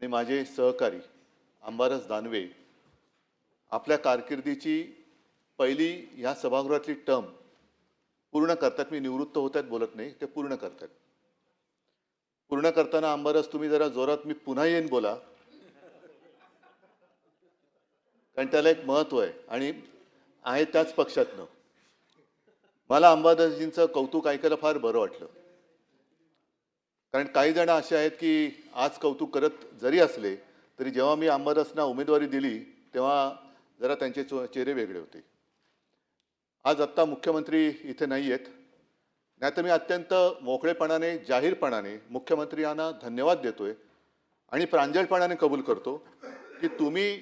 आणि माझे सहकारी अंबारस दानवे आपल्या कारकिर्दीची पहिली ह्या सभागृहातली टर्म पूर्ण करतात. मी निवृत्त होत आहेत बोलत नाही. ते पूर्ण करतात. पूर्ण करताना अंबारस तुम्ही जरा जोरात मी पुन्हा येईन बोला. कारण त्याला एक महत्त्व आहे आणि आहे त्याच पक्षातनं. मला अंबादासजींचं कौतुक ऐकायला फार बरं वाटलं. कारण काही जण असे आहेत की आज कौतुक करत जरी असले तरी जेव्हा मी अंबादासना उमेदवारी दिली तेव्हा जरा त्यांचे चो- चेहरे वेगळे होते. आज आत्ता मुख्यमंत्री इथे नाही आहेत. नाही तर मी अत्यंत मोकळेपणाने जाहीरपणाने मुख्यमंत्री यांना धन्यवाद देतोय आणि प्रांजळपणाने कबूल करतो की तुम्ही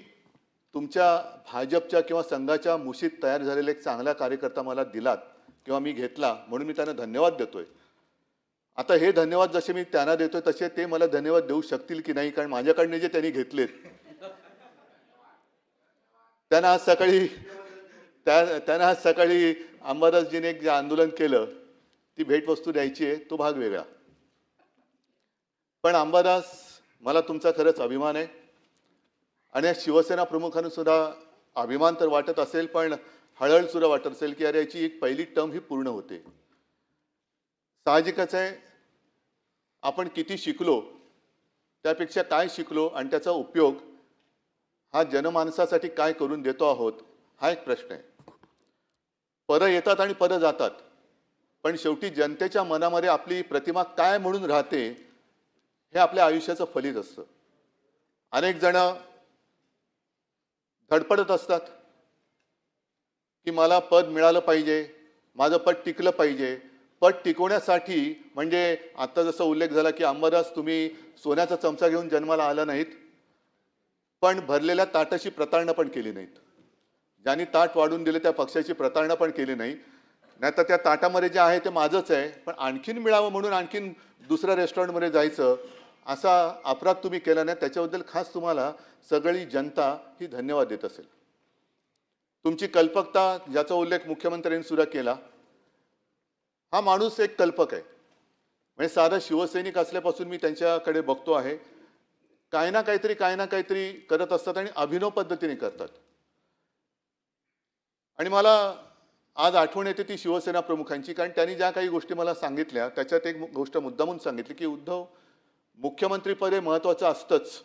तुमच्या भाजपच्या किंवा संघाच्या मुशीत तयार झालेला एक चांगला कार्यकर्ता मला दिलात किंवा मी घेतला म्हणून मी त्यांना धन्यवाद देतोय. आता हे धन्यवाद जसे मी त्यांना देतोय तसे ते मला धन्यवाद देऊ शकतील की नाही? कारण माझ्याकडनं जे त्यांनी घेतलेत. त्यांना आज सकाळी त्या त्यांना आज सकाळी अंबादासजीने एक जे आंदोलन केलं ती भेटवस्तू द्यायची आहे तो भाग वेगळा. पण अंबादास मला तुमचा खरंच अभिमान आहे. आणि या शिवसेना प्रमुखांना सुद्धा अभिमान तर वाटत असेल पण हळहळ सुद्धा वाटत असेल की अरे याची एक पहिली टर्म ही पूर्ण होते. साहजिकच आहे आपण किती शिकलो त्यापेक्षा काय शिकलो आणि त्याचा उपयोग हा जनमानसासाठी काय करून देतो आहोत हा एक प्रश्न आहे. पदं येतात आणि पदं जातात पण शेवटी जनतेच्या मनामध्ये आपली प्रतिमा काय म्हणून राहते हे आपल्या आयुष्याचं फलित असतं. अनेक जण धडपडत असतात की मला पद मिळालं पाहिजे माझं पद टिकलं पाहिजे पट टिकवण्यासाठी म्हणजे आता जसा उल्लेख झाला की अंबरस तुम्ही सोन्याचा चमचा घेऊन जन्माला आला नाहीत पण भरलेल्या ताटाशी प्रतारणा पण केली नाहीत. ज्यांनी ताट वाढून दिले त्या पक्षाची प्रतारणा पण केली नाही. नाहीतर त्या ताटामध्ये जे आहे ते माझंच आहे पण आणखीन मिळावं म्हणून आणखीन दुसऱ्या रेस्टॉरंटमध्ये जायचं असा अपराध तुम्ही केला नाही. त्याच्याबद्दल खास तुम्हाला सगळी जनता ही धन्यवाद देत असेल. तुमची कल्पकता ज्याचा उल्लेख मुख्यमंत्र्यांनी सुद्धा केला हा माणूस एक कल्पक आहे. म्हणजे साधा शिवसैनिक असल्यापासून मी त्यांच्याकडे बघतो आहे. काही ना काहीतरी काही ना काहीतरी करत असतात आणि अभिनव पद्धतीने करतात. आणि मला आज आठवण येते ती शिवसेना प्रमुखांची कारण त्यांनी ज्या काही गोष्टी मला सांगितल्या त्याच्यात एक गोष्ट मुद्दामून सांगितली की उद्धव मुख्यमंत्रीपद हे महत्त्वाचं असतंच.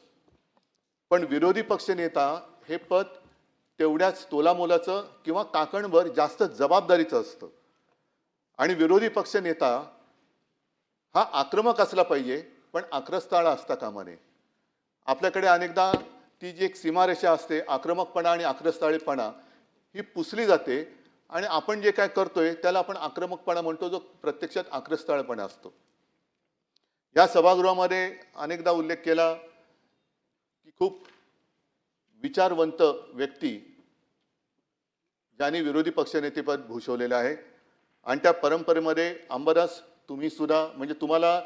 पण विरोधी पक्षनेता हे पद तेवढ्याच तोलामोलाचं किंवा काकणवर जास्त जबाबदारीचं असतं. आणि विरोधी पक्ष नेता हा आक्रमक असला पाहिजे पण आक्रस्ताळा असता कामा नये आपल्याकडे अनेकदा ती जी एक सीमारेषा असते आक्रमकपणा आणि आक्रस्ताळेपणा ही पुसली जाते आणि आपण जे काय करतोय त्याला आपण आक्रमकपणा म्हणतो जो प्रत्यक्षात आक्रस्ताळपणा असतो. या सभागृहामध्ये अनेकदा उल्लेख केला की खूप विचारवंत व्यक्ती ज्यांनी विरोधी पक्षनेतेपद भूषवलेलं आहे. आणि त्या परंपरेमध्ये अंबादास तुम्ही सुद्धा म्हणजे तुम्हाला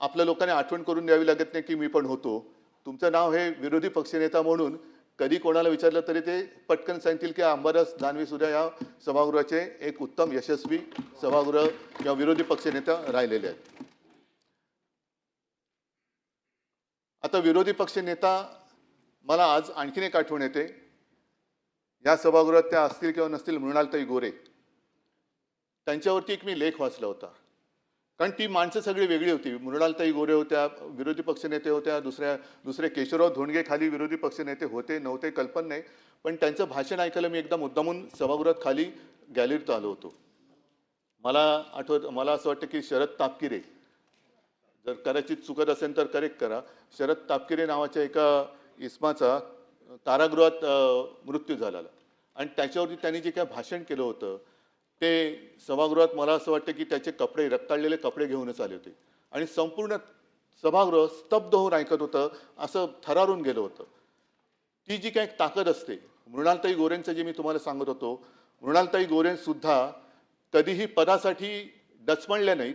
आपल्या लोकांनी आठवण करून द्यावी लागत नाही की मी पण होतो. तुमचं नाव हे विरोधी पक्षनेता म्हणून कधी कोणाला विचारलं तरी ते पटकन सांगतील की अंबादास दानवे सुद्धा या सभागृहाचे एक उत्तम यशस्वी सभागृह किंवा विरोधी पक्षनेता राहिलेले आहेत. आता विरोधी पक्षनेता मला आज आणखीन एक आठवण येते. या सभागृहात त्या असतील किंवा नसतील मृणालताई गोरे. त्यांच्यावरती एक मी लेख वाचला होता. कारण ती माणसं सगळी वेगळी होती. मृणालताई गोरे होत्या विरोधी पक्षनेते होत्या दुसऱ्या दुसरे केशवराव धोंडगे खाली विरोधी पक्षनेते होते नव्हते कल्पना नाही. पण त्यांचं भाषण ऐकायला मी एकदा मुद्दामून सभागृहात खाली गॅलरीत आलो होतो. मला आठवत मला असं वाटतं की शरद तापकिरे जर कदाचित चुकत असेल तर करेक्ट करा. शरद तापकिरे नावाच्या एका इस्माचा कारागृहात मृत्यू झालेला आणि त्याच्यावरती त्यांनी जे काय भाषण केलं होतं ते सभागृहात मला असं वाटतं की त्याचे कपडे रक्ताळलेले कपडे घेऊनच आले होते. आणि संपूर्ण सभागृह स्तब्ध होऊन ऐकत होतं असं थरारून गेलं होतं. ती जी काय ताकद असते मृणालताई गोरेंचं जे मी तुम्हाला सांगत होतो मृणालताई गोरेंसुद्धा कधीही पदासाठी डचमणल्या नाहीत.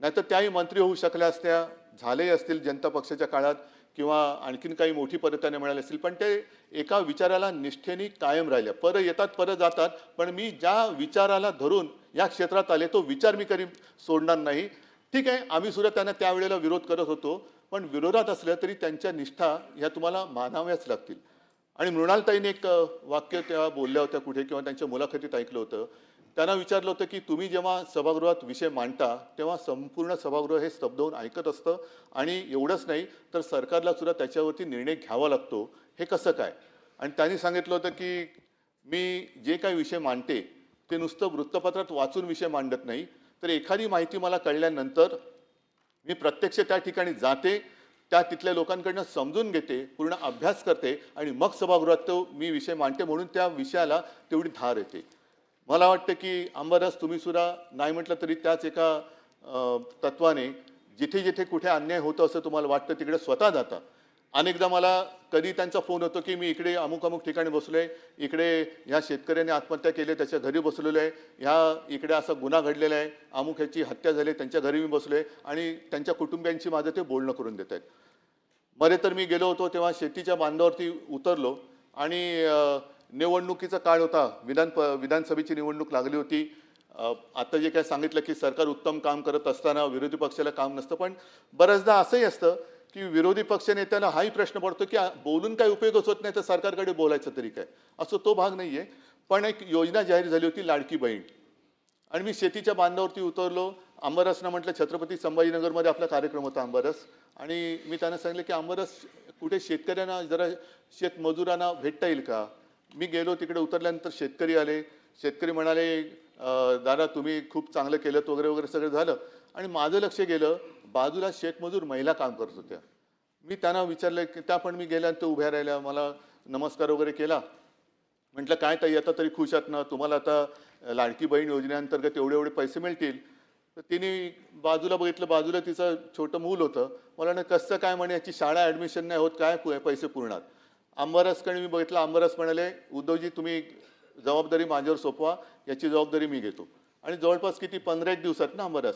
नाहीतर त्याही मंत्री होऊ शकल्या असत्या झालेही असतील जनता पक्षाच्या काळात. किंवा आणखीन काही मोठी पदं त्यांना मिळाली असतील पण ते एका विचाराला निष्ठेने कायम राहिल्या. परत येतात परत जातात पण मी ज्या विचाराला धरून या क्षेत्रात आले तो विचार मी कधी सोडणार नाही. ठीक आहे आम्ही सुद्धा त्यांना त्यावेळेला विरोध करत होतो पण विरोधात असल्या तरी त्यांच्या निष्ठा ह्या तुम्हाला मानाव्याच लागतील. आणि मृणालताईने एक वाक्य त्या बोलल्या होत्या कुठे किंवा त्यांच्या मुलाखतीत ऐकलं होतं. त्यांना विचारलं होतं की तुम्ही जेव्हा सभागृहात विषय मांडता तेव्हा संपूर्ण सभागृह हे स्तब्ध होऊन ऐकत असतं आणि एवढंच नाही तर सरकारला सुद्धा त्याच्यावरती निर्णय घ्यावा लागतो. हे कसं काय? आणि त्यांनी सांगितलं होतं की मी जे काही विषय मांडते ते नुसतं वृत्तपत्रात वाचून विषय मांडत नाही. तर एखादी माहिती मला कळल्यानंतर मी प्रत्यक्ष त्या ठिकाणी जाते त्या तिथल्या लोकांकडनं समजून घेते पूर्ण अभ्यास करते आणि मग सभागृहात तो मी विषय मांडते म्हणून त्या विषयाला तेवढी धार येते. मला वाटतं की अंबादास तुम्ही सुद्धा नाही म्हटलं तरी त्याच एका तत्वाने जिथे जिथे कुठे अन्याय होतं असं तुम्हाला वाटतं तिकडे स्वतः जाता अनेकदा मला कधी त्यांचा फोन होतो की मी इकडे अमुक अमुक ठिकाणी बसलो आहे इकडे ह्या शेतकऱ्याने आत्महत्या केली त्याच्या घरी बसलेलो आहे ह्या इकडे असा गुन्हा घडलेला आहे अमुक ह्याची हत्या झाली त्यांच्या घरी मी बसलो आहे आणि त्यांच्या कुटुंबियांशी माझं ते बोलणं करून देत आहेत. मध्ये तर मी गेलो होतो तेव्हा शेतीच्या बांधावरती उतरलो आणि निवडणुकीचा काळ होता. विधान प विधानसभेची निवडणूक लागली होती. आता जे काय सांगितलं की सरकार उत्तम काम करत असताना विरोधी पक्षाला काम नसतं पण बऱ्याचदा असंही असतं की विरोधी पक्षनेत्याला हाही प्रश्न पडतो की बोलून काय उपयोगच होत नाही तर सरकारकडे बोलायचं तरी काय? असं तो भाग नाही आहे पण एक योजना जाहीर झाली होती लाडकी बहीण. आणि मी शेतीच्या बांधावरती उतरलो. अंबरसनं म्हटलं छत्रपती संभाजीनगरमध्ये आपला कार्यक्रम होता अंबरस आणि मी त्यांना सांगितलं की अंबरस कुठे शेतकऱ्यांना जरा शेतमजुरांना भेटता येईल का? मी गेलो तिकडे उतरल्यानंतर शेतकरी आले. शेतकरी म्हणाले दादा तुम्ही खूप चांगलं केलं वगैरे वगैरे सगळं झालं. आणि माझं लक्ष गेलं बाजूला शेतमजूर महिला काम करत होत्या. मी त्यांना विचारलं की त्या पण मी गेल्यानंतर उभ्या राहिल्या मला नमस्कार वगैरे केला. म्हटलं काय ताई आता तरी खुश आहात ना? तुम्हाला आता लाडकी बहीण योजनेअंतर्गत एवढे एवढे पैसे मिळतील. तर तिने बाजूला बघितलं बाजूला तिचं छोटं मूल होतं. मला ना कसं काय म्हणे याची शाळा ॲडमिशन नाही होत काय पु- पैसे पुरणार? आंबरसकडे मी बघितलं आंबरस म्हणाले उद्धवजी तुम्ही जबाबदारी माझ्यावर सोपवा याची जबाबदारी मी घेतो. आणि जवळपास किती पंधरा एक दिवसात ना आंबरस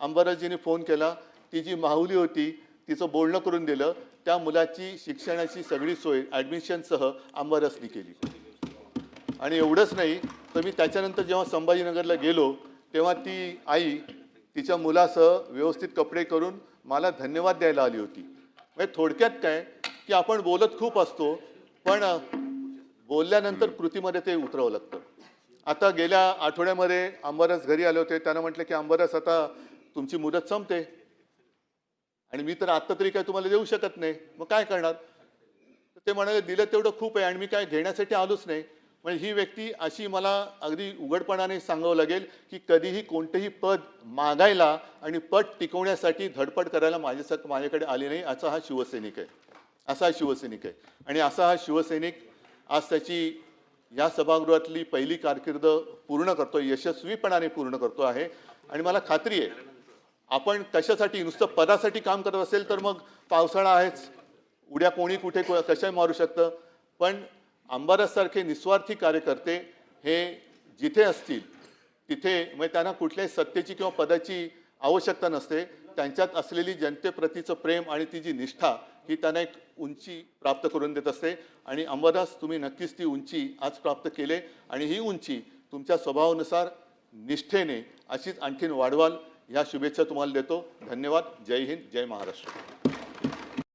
आंबरसजीने फोन केला ती जी माहुली होती तिचं बोलणं करून दिलं त्या मुलाची शिक्षणाची सगळी सोय ॲडमिशनसह आंबरसनी केली. आणि एवढंच नाही तर मी त्याच्यानंतर जेव्हा संभाजीनगरला गेलो तेव्हा ती आई तिच्या मुलासह व्यवस्थित कपडे करून मला धन्यवाद द्यायला आली होती. म्हणजे थोडक्यात काय की आपण बोलत खूप असतो पण बोलल्यानंतर कृतीमध्ये ते उतरावं लागतं. आता गेल्या आठवड्यामध्ये अंबरस घरी आले होते त्यानं म्हटलं की अंबरस आता तुमची मुदत संपते. आणि मी तर आत्ता तरी काय तुम्हाला देऊ शकत नाही. मग काय करणार? ते म्हणाले दिलं तेवढं खूप आहे आणि मी काय घेण्यासाठी आलोच नाही. म्हणजे ही व्यक्ती अशी मला अगदी उघडपणाने सांगावं लागेल की कधीही कोणतेही पद मागायला आणि पद टिकवण्यासाठी धडपड करायला माझ्या माझ्याकडे आली नाही असा हा शिवसैनिक आहे. असा शिवसैनिक आहे. आणि असा हा शिवसैनिक आज त्याची या सभागृहातली पहिली कारकीर्द पूर्ण करतो यशस्वीपणाने पूर्ण करतो आहे. आणि मला खात्री आहे आपण कशासाठी नुसतं पदासाठी काम करत असेल तर मग पावसाळा आहेच. उद्या कोणी कुठे कशा कशाही मारू शकतं? पण अंबारासारखे निस्वार्थी कार्यकर्ते हे जिथे असतील तिथे म्हणजे त्यांना कुठल्याही सत्तेची किंवा पदाची आवश्यकता नसते. त्यांच्यात असलेली जनतेप्रतीचं प्रेम आणि ती जी निष्ठा ही त्यांना एक उंची प्राप्त करून देत असते. आणि अंबादास तुम्ही नक्कीच ती उंची आज प्राप्त केले. आणि ही उंची तुमच्या स्वभावानुसार निष्ठेने अशीच आणखीन वाढवाल. या शुभेच्छा तुम्हाला देतो. धन्यवाद. जय हिंद. जय महाराष्ट्र.